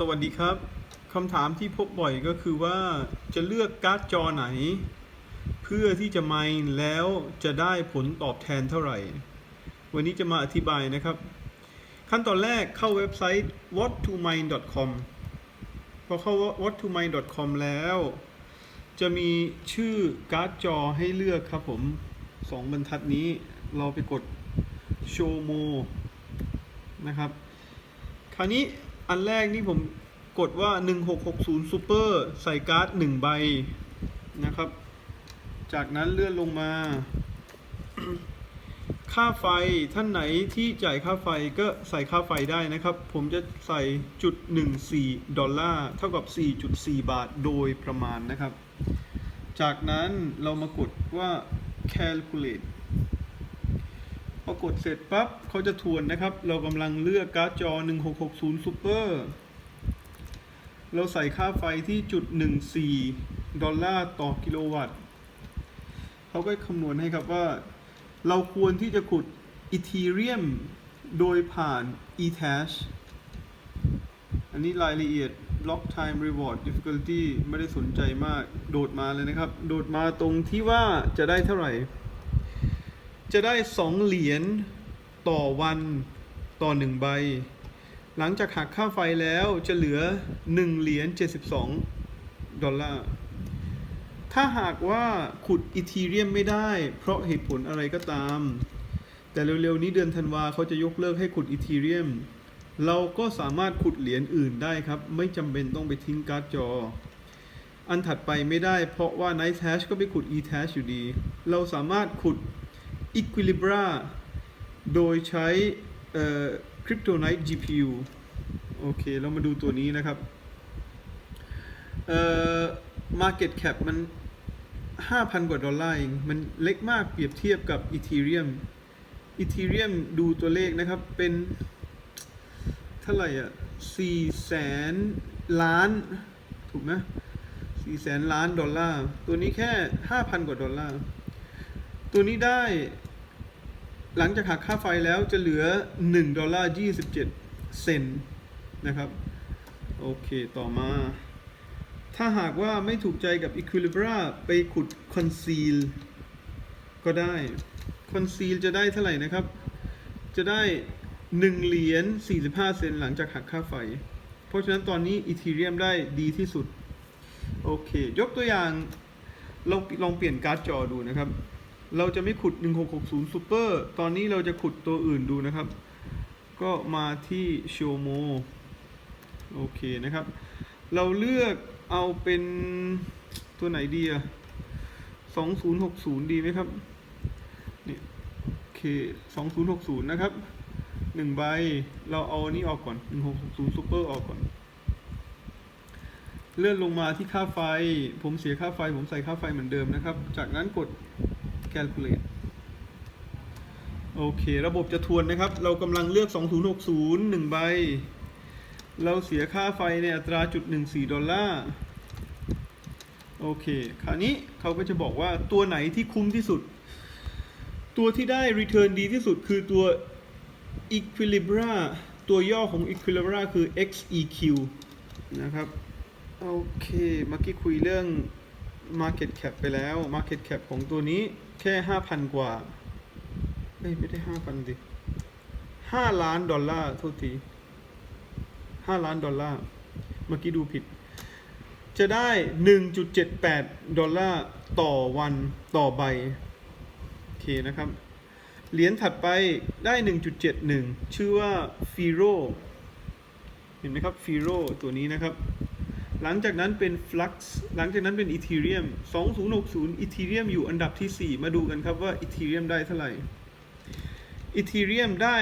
สวัสดีครับคำถามที่พบบ่อยก็คือว่าจะเลือกการ์ดจอไหน เพื่อที่จะไมน์แล้วจะได้ผลตอบแทนเท่าไหร่ วันนี้จะมาอธิบายนะครับ ขั้นตอนแรกเข้าเว็บไซต์ what2mine.com พอเข้า what2mine.com แล้ว จะมีชื่อการ์ดจอให้เลือกครับผมสองบรรทัดนี้เราไปกด show more นะครับ คราวนี้ อันแรกนี่ผมกดว่า 1660 Super ใส่การ์ด 1 ใบนะครับ จากนั้นเลื่อนลงมา ค่าไฟท่านไหนที่จ่ายค่าไฟก็ใส่ค่าไฟได้นะครับ ผมจะใส่จุด14 ดอลลาร์เท่ากับ 4.4 บาทโดยประมาณนะครับ จากนั้นเรามากดว่า calculate พอกดเสร็จปั๊บเขาจะทวนนะครับ เรากำลังเลือกการ์ดจอ 1660 Super เราใส่ค่าไฟที่จุด 14 ดอลลาร์ต่อกิโลวัตต์เขาก็คำนวณให้ครับว่า เราควรที่จะขุด Ethereum โดยผ่าน eTash อันนี้รายละเอียด Block Time Reward Difficulty ไม่ได้สนใจมาก โดดมาเลยนะครับ โดดมาตรงที่ว่าจะได้เท่าไหร่ จะได้ 2 เหรียญต่อวันต่อ 1 ใบ หลังจากหักค่าไฟแล้วจะเหลือ 1 เหรียญ72 ดอลลาร์ ถ้าหากว่าขุดอีทีเรียมไม่ได้ เพราะเหตุผลอะไรก็ตาม แต่เร็วๆนี้เดือนธันวาเขาจะยกเลิกให้ขุดอีทีเรียม เราก็สามารถขุดเหรียญอื่นได้ครับ ไม่จำเป็นต้องไปทิ้งการ์ดจออันถัดไปไม่ได้เพราะว่า Night Hash ก็ไปขุด eTash อยู่ดี เราสามารถขุด Equilibra โดยใช้ Kryptonite GPU โอเค เรามาดูตัวนี้นะครับ Market Cap มัน 5,000 กว่าดอลลาร์เอง มันเล็กมากเปรียบเทียบกับ Ethereum Ethereum ดูตัวเลขนะครับ เป็น เท่าไหร่อะ4แสนล้าน ถูกไหม4แสนล้านดอลลาร์ ตัวนี้แค่ 5,000 กว่าดอลลาร์ ตัวนี้ได้ หลังจากหักค่าไฟแล้วจะเหลือ 1 ดอลลาร์ 27 เซนนะครับ โอเค ต่อมา ถ้าหากว่าไม่ถูกใจกับ Equilibra ไปขุด Conceal ก็ได้ Conceal จะได้เท่าไหร่นะครับ จะได้ 1 เหรียญ 45 เซนหลังจากหักค่าไฟ เพราะฉะนั้นตอนนี้ Ethereum ได้ดีที่สุด โอเค ยกตัวอย่างเราลองเปลี่ยนการ์ดจอดูนะครับ เราจะไม่ขุด 1660 Super ตอนนี้เราจะขุดตัวอื่นดูนะครับ ก็มาที่ Show More โอเคนะครับ เราเลือกเอาเป็นตัวไหนดีอะ2060 ดีไหมครับนี่โอเค 2060 นะครับหนึ่งใบ เราเอาอันนี้ออกก่อน 1660 Super ออกก่อน เลื่อนลงมาที่ค่าไฟ ผมเสียค่าไฟ ผมใส่ค่าไฟเหมือนเดิมนะครับ จากนั้นกด calculate โอเค ระบบจะทวนนะครับ เรากำลังเลือก 2060 1 ใบ เราเสียค่าไฟในอัตราจุด14 ดอลลาร์ โอเค คราวนี้เขาก็จะบอกว่าตัวไหนที่คุ้มที่สุด ตัวที่ได้ return ดีที่สุดคือตัว Equilibra ตัวย่อของ Equilibra คือ XEQ นะครับ โอเค เมื่อกี้คุยเรื่อง Market Cap ไปแล้ว Market Cap ของตัวนี้แค่ 5,000 กว่าเอ้ยไม่ได้ 5,000ดิ5ล้านดอลลาร์โทษที5ล้านดอลลาร์ เมื่อกี้ดูผิด จะได้ 1.78 ดอลลาร์ต่อวันต่อใบ โอเคนะครับ เหรียญถัดไปได้ 1.71 ชื่อว่า Firo เห็นไหมครับ Firo ตัวนี้นะครับ หลังจากนั้นเป็น Flux หลังจากนั้นเป็น Ethereum 2060 Ethereum อยู่อันดับที่ 4 มาดูกันครับว่า Ethereum ได้เท่าไหร่ Ethereum ได้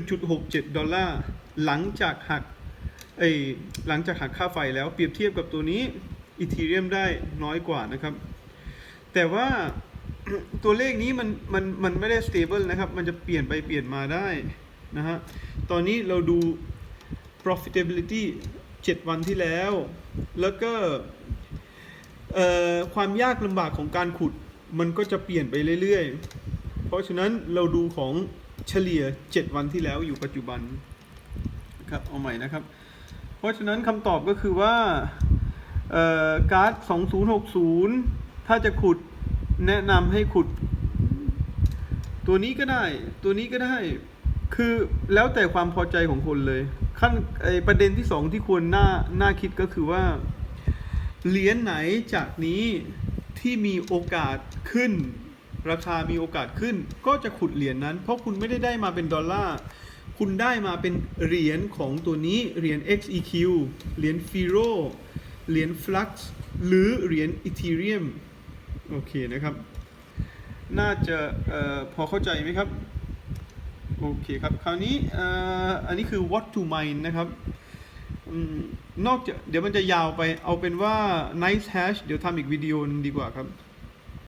1.67 ดอลลาร์ หลังจากหักเอหลังจากหักค่าไฟแล้วเปรียบเทียบกับตัวนี้ Ethereum ได้น้อยกว่านะครับ แต่ว่าตัวเลขนี้มันมันมันไม่ได้ stable นะครับ มันจะเปลี่ยนไปเปลี่ยนมาได้นะฮะ ตอนนี้เราดู profitability 7 วันที่แล้ว แล้วก็ความยากลำบากของการขุดมันก็จะเปลี่ยนไปเรื่อยๆ เพราะฉะนั้นเราดูของเฉลี่ย 7 วันที่แล้วอยู่ปัจจุบันครับเอาใหม่นะครับ เพราะฉะนั้นคำตอบก็คือว่าการ์ด 2060 ถ้าจะขุดแนะนำให้ขุด ตัวนี้ก็ได้ ตัวนี้ก็ได้ คือแล้วแต่ความพอใจของคนเลย ขั้นไอประเด็นที่สองที่ควรน่าน่าคิดก็คือว่าเหรียญไหนจากนี้ที่มีโอกาสขึ้น ราคามีโอกาสขึ้น ก็จะขุดเหรียญนั้น เพราะคุณไม่ได้ได้มาเป็นดอลลาร์คุณได้มาเป็นเหรียญของตัวนี้เหรียญ XEQ เหรียญ Firo เหรียญ Flux หรือเหรียญ Ethereum โอเคนะครับ น่าจะออพอเข้าใจไหมครับ โอเคครับ คราวนี้อันนี้คือ what to mine นะครับนอกจากเดี๋ยวมันจะยาวไปเอาเป็นว่า nice hash เดี๋ยวทำอีกวิดีโอนึงดีกว่าครับ